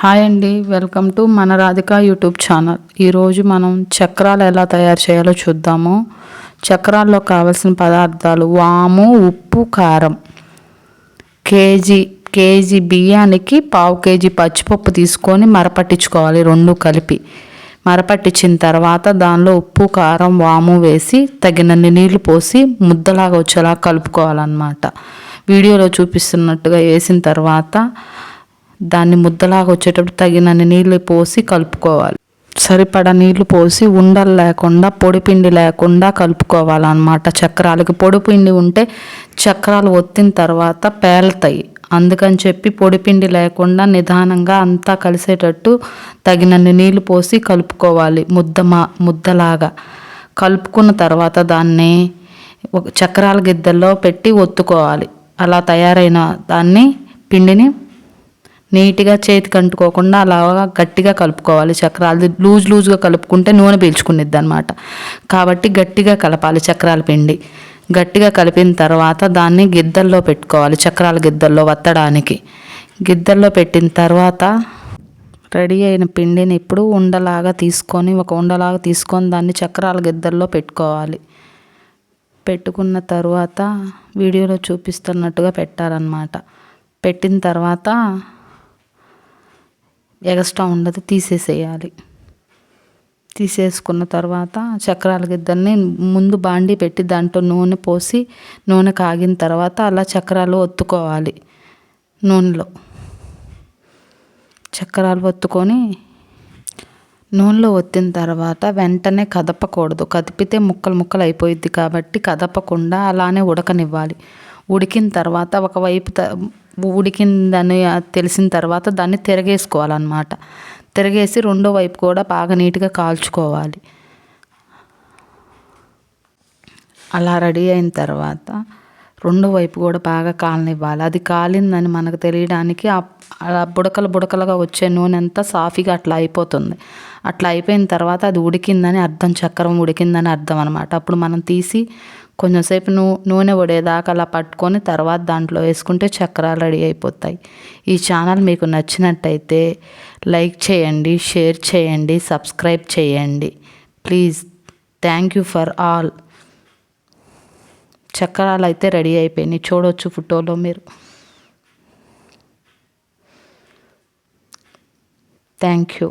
Hi అండి welcome to మన Radhika YouTube channel. ఈరోజు మనం చక్రాలు ఎలా తయారు చేయాలో చూద్దాము. చక్రాల్లో కావలసిన పదార్థాలు వాము ఉప్పు కారం. కేజీ కేజీ బియ్యానికి పావు కేజీ పచ్చిపప్పు తీసుకొని మరపట్టించుకోవాలి రెండు కలిపి. మరపట్టించిన తర్వాత దానిలో ఉప్పు కారం వాము వేసి తగినన్ని నీళ్ళు పోసి ముద్దలాగా వచ్చేలా కలుపుకోవాలన్నమాట. వీడియోలో చూపిస్తున్నట్టుగా వేసిన తర్వాత దాన్ని ముద్దలాగా వచ్చేటప్పుడు తగినన్ని నీళ్ళు పోసి కలుపుకోవాలి. సరిపడా నీళ్ళు పోసి ఉండలు లేకుండా పొడిపిండి లేకుండా కలుపుకోవాలన్నమాట చక్రాలకి. పొడిపిండి ఉంటే చక్రాలు ఒత్తిన తర్వాత పేలుతాయి. అందుకని చెప్పి పొడిపిండి లేకుండా నిదానంగా అంతా కలిసేటట్టు తగినన్ని నీళ్ళు పోసి కలుపుకోవాలి. ముద్ద మా ముద్దలాగా. కలుపుకున్న తర్వాత దాన్ని ఒక చక్రాల గిద్దల్లో పెట్టి ఒత్తుకోవాలి. అలా తయారైన దాన్ని పిండిని నీట్గా చేతికి అంటుకోకుండా అలాగా గట్టిగా కలుపుకోవాలి చక్రాలు. లూజ్ లూజ్గా కలుపుకుంటే నూనె పీల్చుకునిద్ది అనమాట కాబట్టి గట్టిగా కలపాలి చక్రాల పిండి. గట్టిగా కలిపిన తర్వాత దాన్ని గిద్దల్లో పెట్టుకోవాలి చక్రాల గిద్దల్లో వత్తడానికి. గిద్దల్లో పెట్టిన తర్వాత రెడీ అయిన పిండిని ఇప్పుడు ఉండలాగా తీసుకొని ఒక ఉండలాగా తీసుకొని దాన్ని చక్రాల గిద్దల్లో పెట్టుకోవాలి. పెట్టుకున్న తర్వాత వీడియోలో చూపిస్తున్నట్టుగా పెట్టాలన్నమాట. పెట్టిన తర్వాత ఎగస్ట్రా ఉండదు తీసేసేయాలి. తీసేసుకున్న తర్వాత చక్రాల గిద్దల్ని ముందు బాండి పెట్టి దాంట్లో నూనె పోసి నూనె కాగిన తర్వాత అలా చక్రాలు ఒత్తుకోవాలి నూనెలో. చక్రాలు ఒత్తుకొని నూనెలో ఒత్తిన తర్వాత వెంటనే కదపకూడదు. కదిపితే ముక్కలు ముక్కలు అయిపోయిద్ది కాబట్టి కదపకుండా అలానే ఉడకనివ్వాలి. ఉడికిన తర్వాత ఒకవైపు ఉడికిందని తెలిసిన తర్వాత దాన్ని తిరగేసుకోవాలన్నమాట. తిరగేసి రెండో వైపు కూడా బాగా నీట్గా కాల్చుకోవాలి. అలా రెడీ అయిన తర్వాత రెండో వైపు కూడా బాగా కాలనివ్వాలి. అది కాలిందని మనకు తెలియడానికి అలా బుడకలు బుడకలుగా వచ్చే నూనె అంతా సాఫీగా అట్లా అయిపోతుంది. అట్లా అయిపోయిన తర్వాత అది ఉడికిందని అర్థం చక్రం ఉడికిందని అర్థం అనమాట అప్పుడు మనం తీసి కొంచెంసేపు నూ నూనె పడేదాకా అలా పట్టుకొని తర్వాత దాంట్లో వేసుకుంటే చక్రాలు రెడీ అయిపోతాయి. ఈ ఛానల్ మీకు నచ్చినట్టయితే లైక్ చేయండి షేర్ చేయండి సబ్స్క్రైబ్ చేయండి. Please thank you for all. చక్రాలు అయితే రెడీ అయిపోయినాయి. చూడవచ్చు ఫోటోలో మీరు. Thank you.